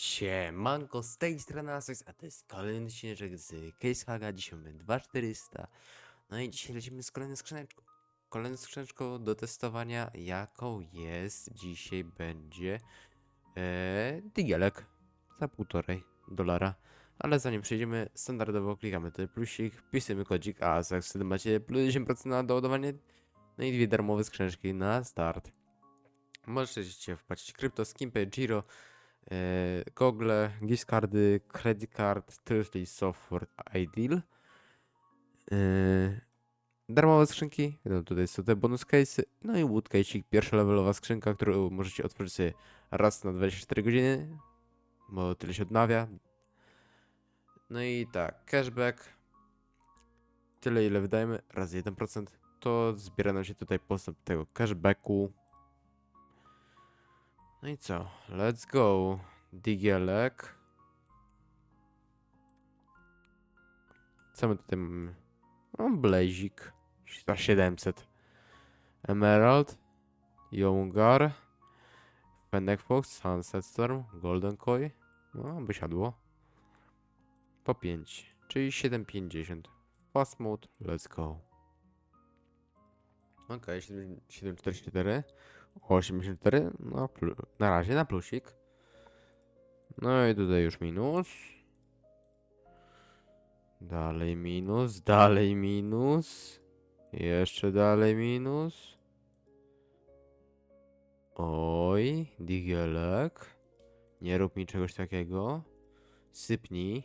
Siemanko, z tej strony Asox, a to jest kolejny odcinek z Case Haga, dzisiaj mamy 2400 No i dzisiaj lecimy z kolejną skrzyneczką Kolejną skrzyneczką do testowania, jaką jest, dzisiaj będzie e, Digielek za półtorej dolara. Ale zanim przejdziemy, standardowo klikamy ten plusik, wpisujemy kodzik ASAX, wtedy macie plus 10% na doładowanie No i dwie darmowe skrzyneczki na start. Możecie wpłacić krypto, skimpy, giro gogle, gift cardy, credit card, Thursday Software Ideal. E, darmowe skrzynki, no tutaj są te bonus case'y, no i wood case'ik, pierwsza levelowa skrzynka, którą możecie otworzyć sobie raz na 24 godziny, bo tyle się odnawia. No i tak, cashback, tyle ile wydajemy, razy 1%, to zbiera nam się tutaj postęp tego cashbacku. No i co? Let's go. Digielek. Co my tutaj mamy? No, Blazik. Za 700. Emerald. Youngar. Fennec Fox. Sunset Storm. Golden Koi. No, by siadło. Po 5. Czyli 750. Fast mode. Let's go. Ok, 744. 84, no na razie na plusik. No i tutaj już minus. Dalej minus, dalej minus. Jeszcze dalej minus. Oj, digielek. Nie rób mi czegoś takiego. Sypnij.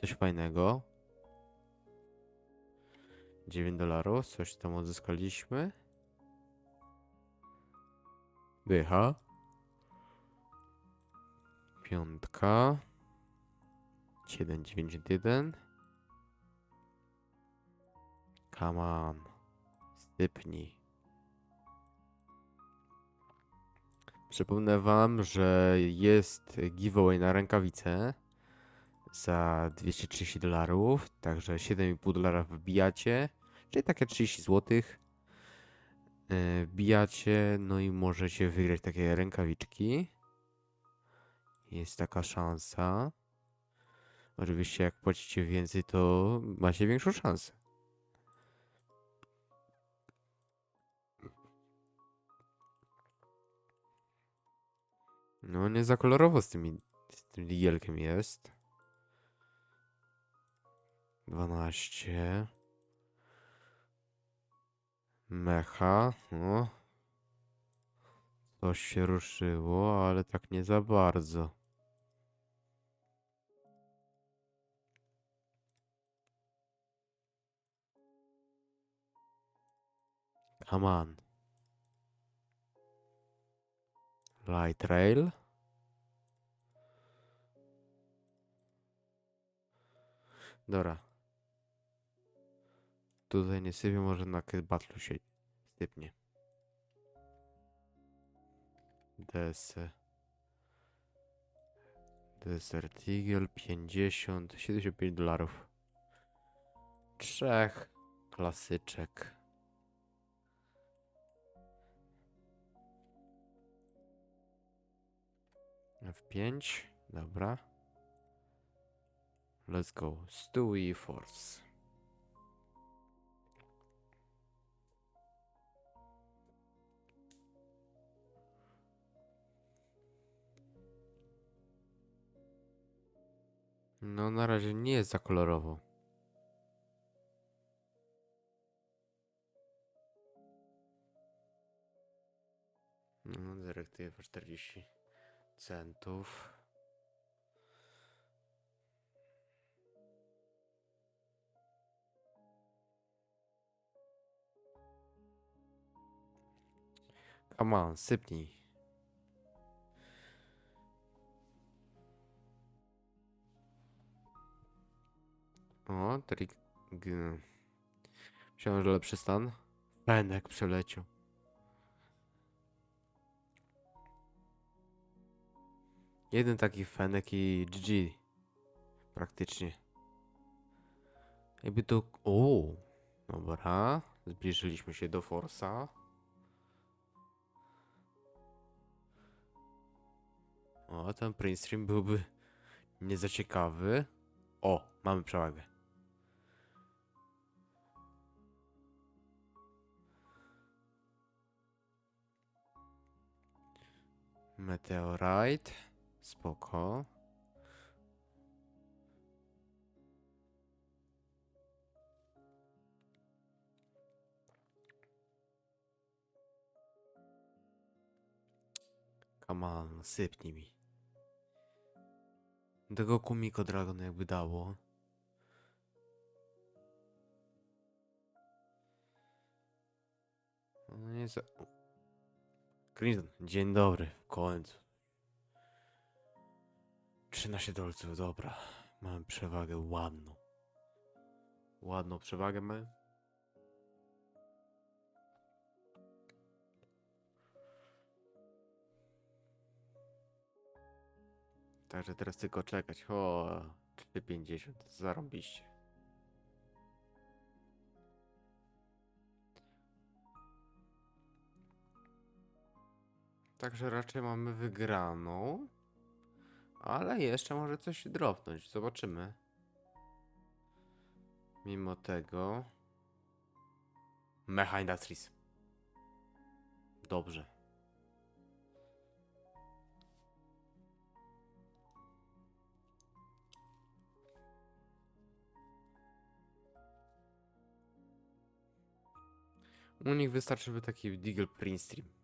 Coś fajnego. 9 dolarów, coś tam odzyskaliśmy. Dycha. Piątka. 791. Come on. Stypnij. Przypomnę wam, że jest giveaway na rękawice za 230 dolarów, także 7,5 dolara wbijacie, czyli takie 30 złotych e, wbijacie, no i możecie wygrać takie rękawiczki. Jest taka szansa. Oczywiście jak płacicie więcej, to macie większą szansę. No nie za kolorowo z, tymi, z tym digielkiem jest. 12. Mecha, no. Coś się ruszyło, ale tak nie za bardzo. Come on. Light rail. Dobra. Tutaj nie sypie, może na Battle się sypnie. DS. Desert Eagle 50, 75 dolarów. Trzech. Klasyczek. F5, dobra. Let's go. Stewie Force. No na razie nie jest za kolorowo. No, dyrektywa 40 centów. Come on, sypnij. O, trik... Myślałem, że lepszy stan. Pędek przeleciał. Jeden taki fenek i GG. Praktycznie. Jakby to... O, dobra. Zbliżyliśmy się do Forsa. O, ten print stream byłby nie za ciekawy. O, mamy przewagę. Meteorite. Spoko. Come on, sypnij mi. Tego Kumiko Dragon jakby dało. No nie za... Crimson, dzień dobry, w końcu. 13 dolców, dobra. Mam przewagę ładną. Ładną przewagę mamy. Także teraz tylko czekać. O, 3,50. Zarąbiście. Także raczej mamy wygraną. Ale jeszcze może coś dropnąć. Zobaczymy. Mimo tego. Mecha Industries. Dobrze. U nich wystarczyłby taki Deagle Print Stream.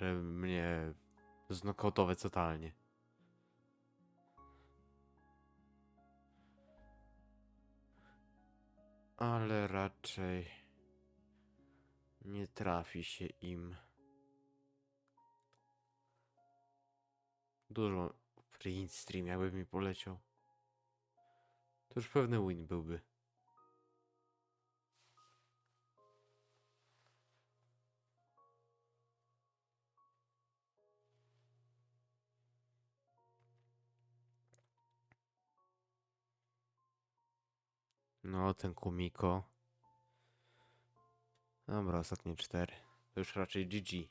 Żeby mnie znokautować totalnie. Ale raczej nie trafi się im. Dużo print stream jakby mi poleciał. To już pewny win byłby. No, ten Kumiko. Dobra, ostatnie cztery. To już raczej GG.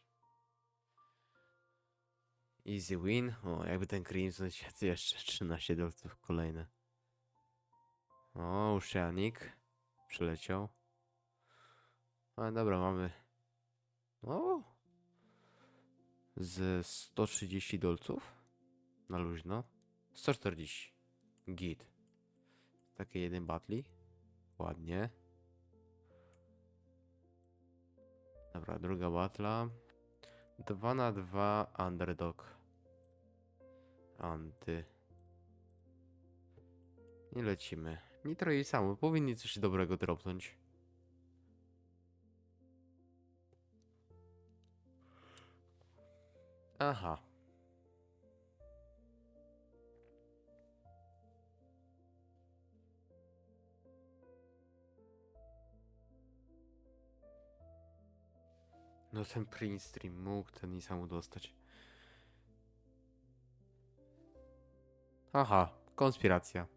Easy win. O, jakby ten Crimson siadł jeszcze 13 dolców kolejne. O, Uszanik. Przyleciał. Ale dobra, mamy. O! Z 130 dolców. Na luźno. 140. Git. Takie jeden batli. Ładnie. Dobra, druga batla. 2 na 2 underdog. Anty. Nie lecimy. Nitro i samo. Powinni coś dobrego dropnąć. Aha. No ten print stream mógł ten i samu dostać. Aha, konspiracja.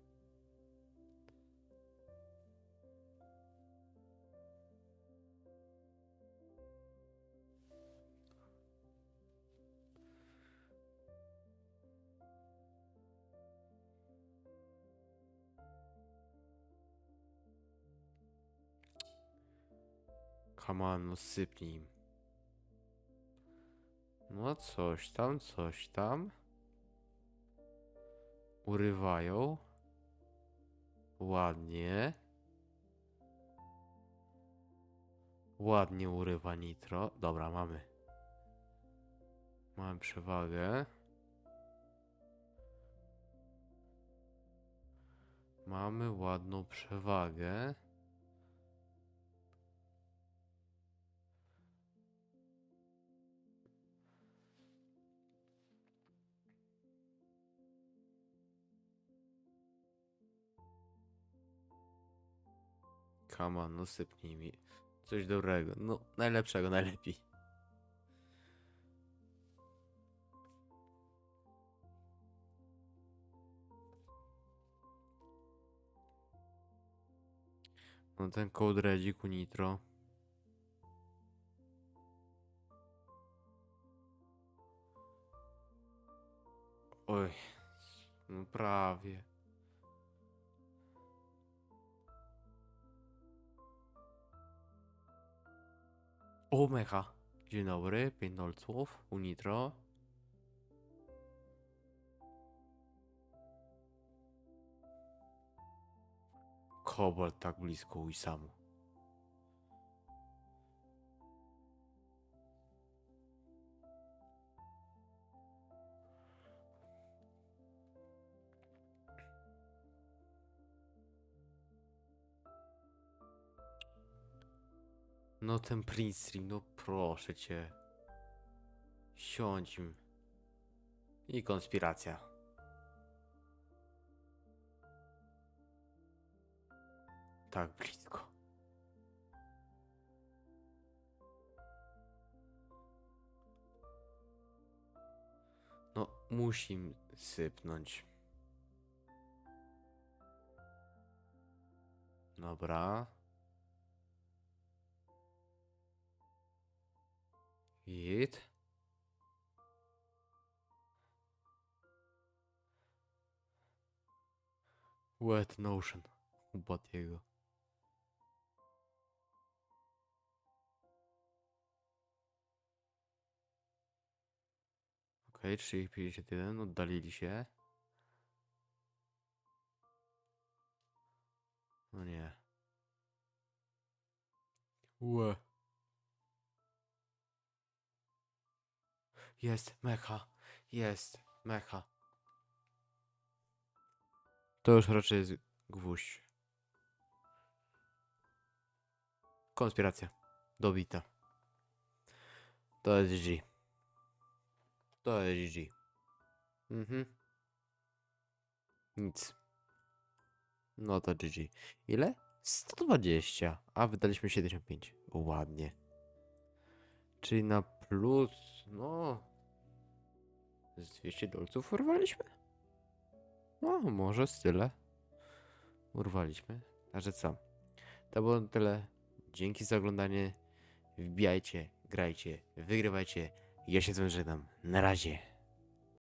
Come on, no sypnij. No coś tam, coś tam. Urywają. Ładnie. Ładnie urywa nitro. Dobra, mamy. Mamy przewagę. Mamy ładną przewagę. On, no sypnij mi. Coś dobrego. No, najlepszego, najlepiej. No ten code redzik u Nitro. Oj, no prawie. O, mecha. Dzień dobry, 5 dolców, unitro. Kobalt tak blisko u Isamu. No ten Prince no proszę cię. Siądź im. I konspiracja. Tak blisko. No, musi sypnąć. Dobra. Git. Wet Notion. Вот я его. Kayıt şeyi peşinden o dalil işe. O ne ya? Uuu. Jest mecha. Jest mecha. To już raczej jest gwóźdź. Konspiracja. Dobita. To jest G. To jest G. Mhm. Nic. No to GG. Ile? 120. A wydaliśmy 75. Ładnie. Czyli na plus, no. Z 200 dolców urwaliśmy? No, może z tyle. Urwaliśmy. Także co? To było tyle. Dzięki za oglądanie. Wbijajcie, grajcie, wygrywajcie. Ja się z żegnam. Na razie.